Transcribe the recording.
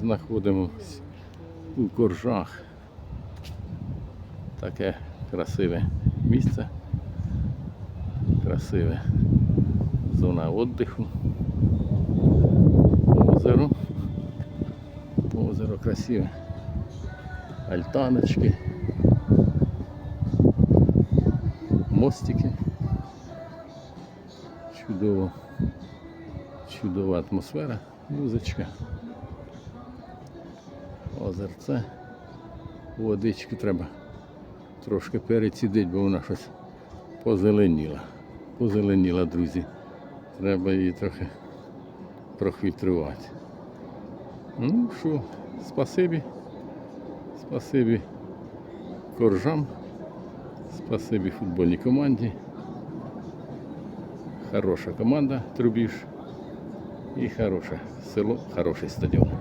знаходимося у коржах. Таке красиве місце. Красиве зона віддиху. Озеро. Озеро красиве. Альтаночки. Мостики. Чудово. Чудова атмосфера, музичка. Озерце. Водички треба трошки перецідити, бо вона щось позеленіла. Позеленіла, друзі. Треба її трохи профільтрувати. Ну що, спасибі. Спасибі коржам. Спасибі футбольній команді. Хороша команда Трубіж. І хороше село, хороший стадіон.